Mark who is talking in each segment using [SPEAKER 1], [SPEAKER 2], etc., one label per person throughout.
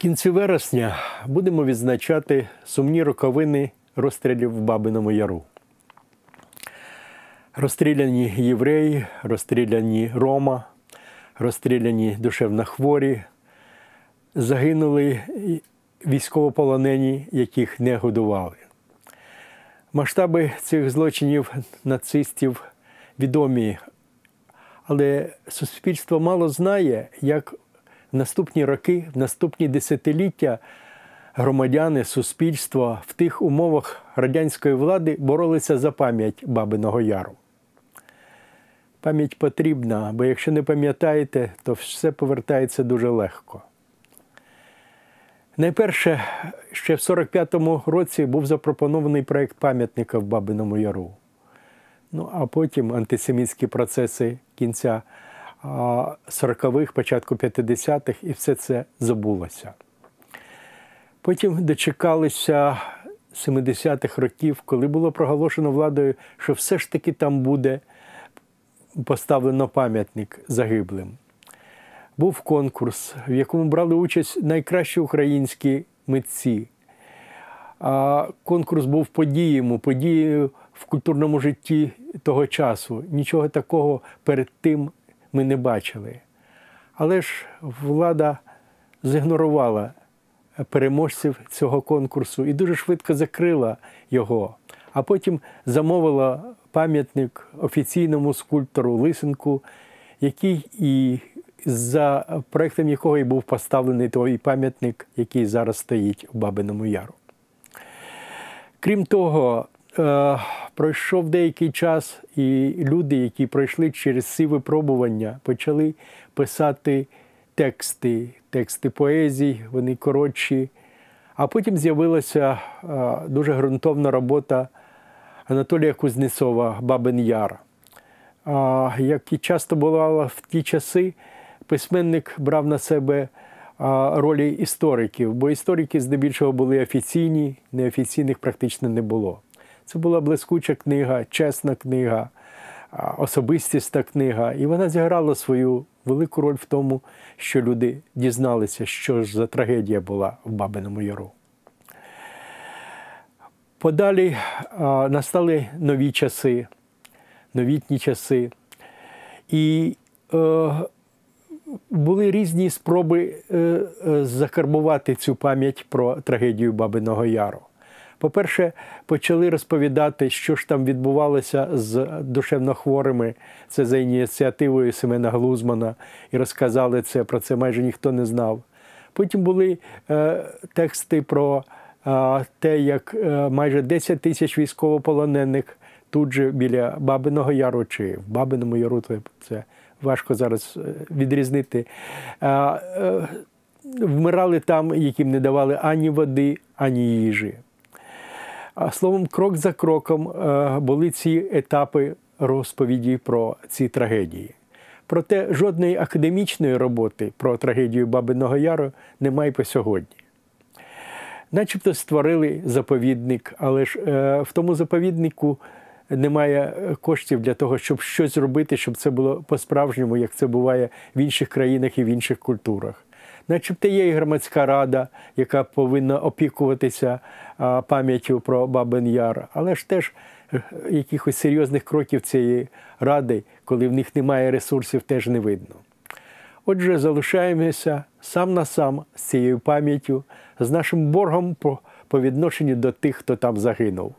[SPEAKER 1] кінці вересня будемо відзначати сумні роковини розстрілів в Бабиному Яру. Розстріляні євреї, розстріляні Рома, розстріляні душевно хворі, загинули військовополонені, яких не годували. Масштаби цих злочинів нацистів відомі, але суспільство мало знає, як в наступні роки, в наступні десятиліття громадяни, суспільство в тих умовах радянської влади боролися за пам'ять Бабиного Яру. Пам'ять потрібна, бо якщо не пам'ятаєте, то все повертається дуже легко. Найперше, ще в 45-му році був запропонований проєкт пам'ятника в Бабиному Яру. Ну, а потім антисемітські процеси кінця 40-х, початку 50-х, і все це забулося. Потім дочекалися 70-х років, коли було проголошено владою, що все ж таки там буде поставлено пам'ятник загиблим. Був конкурс, в якому брали участь найкращі українські митці. Конкурс був подією, подією в культурному житті того часу. Нічого такого перед тим ми не бачили. Але ж влада зігнорувала переможців цього конкурсу і дуже швидко закрила його, а потім замовила пам'ятник офіційному скульптору Лисенку, який і за проєктом якого і був поставлений той пам'ятник, який зараз стоїть у Бабиному Яру. Крім того, пройшов деякий час, і люди, які пройшли через ці випробування, почали писати тексти, тексти поезій, вони коротші. А потім з'явилася е, дуже ґрунтовна робота Анатолія Кузнецова Бабин Яр. Як і часто бувало в ті часи, письменник брав на себе ролі істориків, бо історики здебільшого були офіційні, неофіційних практично не було. Це була блискуча книга, чесна книга, особистісна книга, і вона зіграла свою велику роль в тому, що люди дізналися, що ж за трагедія була в Бабиному Яру. Подалі настали нові часи, новітні часи. І е, були різні спроби е, е, закарбувати цю пам'ять про трагедію Бабиного Яру. По-перше, почали розповідати, що ж там відбувалося з душевнохворими. Це за ініціативою Семена Глузмана, і розказали це, про це майже ніхто не знав. Потім були е, тексти про е, те, як е, майже 10 тисяч військовополонених тут же біля Бабиного Яру чи в Бабиному Яру, це важко зараз е, відрізнити. Е, е, вмирали там, яким не давали ані води, ані їжі. А словом, крок за кроком були ці етапи розповіді про ці трагедії. Проте жодної академічної роботи про трагедію Бабиного Яру немає по сьогодні. Начебто створили заповідник, але ж в тому заповіднику немає коштів для того, щоб щось робити, щоб це було по-справжньому, як це буває в інших країнах і в інших культурах. Начебто є і громадська рада, яка повинна опікуватися пам'яттю про Бабин Яр, але ж теж е, якихось серйозних кроків цієї ради, коли в них немає ресурсів, теж не видно. Отже, залишаємося сам на сам з цією пам'яттю, з нашим боргом по відношенню до тих, хто там загинув.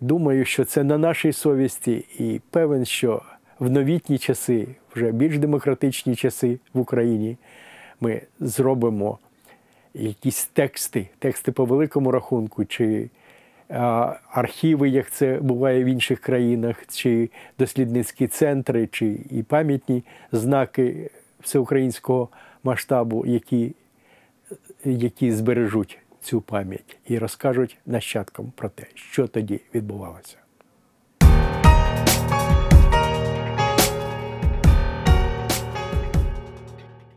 [SPEAKER 1] Думаю, що це на нашій совісті, і певен, що в новітні часи, вже більш демократичні часи в Україні, ми зробимо якісь тексти, тексти по великому рахунку, чи архіви, як це буває в інших країнах, чи дослідницькі центри, чи і пам'ятні знаки всеукраїнського масштабу, які, які збережуть цю пам'ять і розкажуть нащадкам про те, що тоді відбувалося.